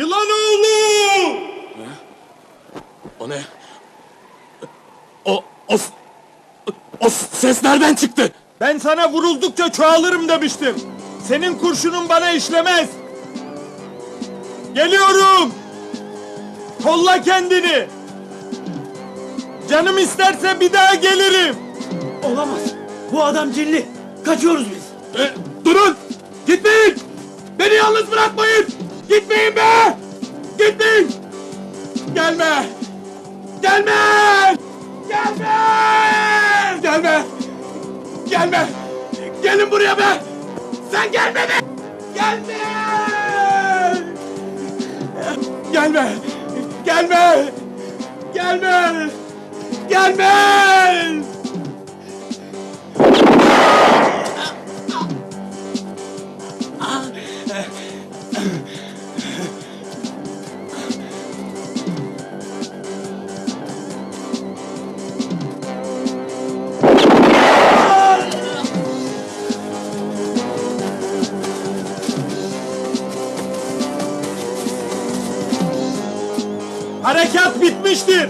Yılan oğlu! O ne? O, of, of ses nereden çıktı? Ben sana vuruldukça çoğalırım demiştim. Senin kurşunun bana işlemez. Geliyorum. Kolla kendini. Canım isterse bir daha gelirim. Olamaz. Bu adam cinli. Kaçıyoruz biz. E, durun! Gitmeyin! Beni yalnız bırakmayın! Gitmeyin be! Gelme! Gelme! Gelme! Gelme! Gelme! Gelin buraya be! Sen gelme be! Gelme! Gelme! Gelme! Gelme! Gelme! Harekat bitmiştir.